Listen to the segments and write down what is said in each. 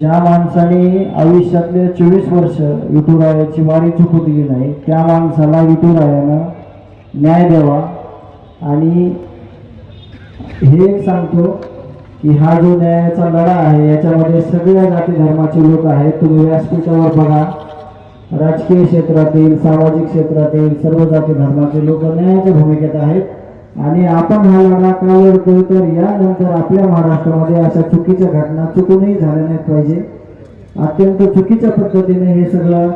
ज्या माणसाने आयुष्यातले चोवीस वर्ष विठुरायाची वारी चुकू दिली नाही त्या माणसाला विठुरायानं न्याय द्यावा. आणि हे एक सांगतो की हा जो न्यायाचा लढा आहे याच्यामध्ये सगळ्या जाती धर्माचे लोक आहेत. तुम्ही व्यासपीठावर बघा. राजकीय क्षेत्रातील सामाजिक क्षेत्रातील सर्व जाती धर्माचे लोक न्यायाच्या भूमिकेत आहेत. आणि आपण हा लढा का लढतोय तर यानंतर आपल्या महाराष्ट्रामध्ये अशा चुकीच्या घटना चुकूनही झाल्या नाहीत पाहिजे. अत्यंत चुकीच्या पद्धतीने हे सगळं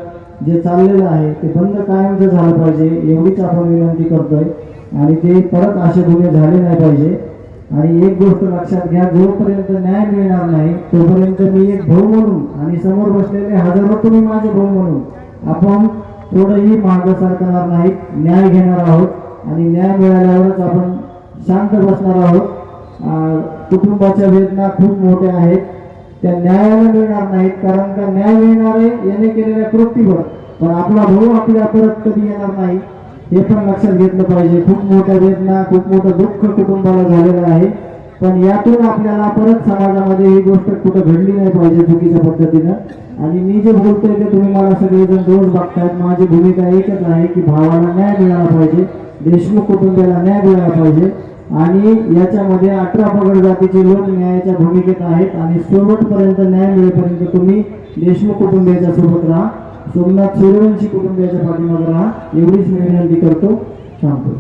जे चाललेलं आहे ते बंद कायमचं झालं पाहिजे एवढीच आपण विनंती करतोय. आणि ते परत असे गुन्हे झाले नाही पाहिजे. आणि एक गोष्ट लक्षात घ्या जोपर्यंत न्याय मिळणार नाही तोपर्यंत मी एक भाऊ म्हणून आणि समोर बसलेले हजारो तुम्ही माझे भाऊ म्हणून आपण थोडंही मागं सरकणार नाही न्याय घेणार आहोत. आणि न्याय मिळाल्यावरच आपण शांत बसणार आहोत. कुटुंबाच्या वेदना खूप मोठ्या आहेत. त्या न्यायाला मिळणार नाहीत कारण का न्याय मिळणारे याने केलेल्या कृतीवर. पण आपला भाऊ आपल्या परत कधी येणार नाही हे पण लक्षात घेतलं पाहिजे. खूप मोठ्या वेदना खूप मोठं दुःख कुटुंबाला झालेलं आहे. पण यातून आपल्याला परत समाजामध्ये ही गोष्ट कुठं घडली नाही पाहिजे चुकीच्या पद्धतीनं. आणि मी जे बोलतोय ते तुम्ही मला सगळेजण रोज बघतायत. माझी भूमिका एकच आहे की भावाला न्याय मिळाला पाहिजे देशमुख कुटुंबियाला न्याय मिळाला पाहिजे. आणि याच्यामध्ये अठरा पगड जातीचे लोक न्यायाच्या भूमिकेत आहेत आणि शेवटपर्यंत न्याय मिळेपर्यंत तुम्ही देशमुख कुटुंबियाच्या सोबत राहा. सोमनाथ सूर्यवंशी कुटुंबियाच्या पाठीमागे राहा. एवढीच मी विनंती करतो. थांबतो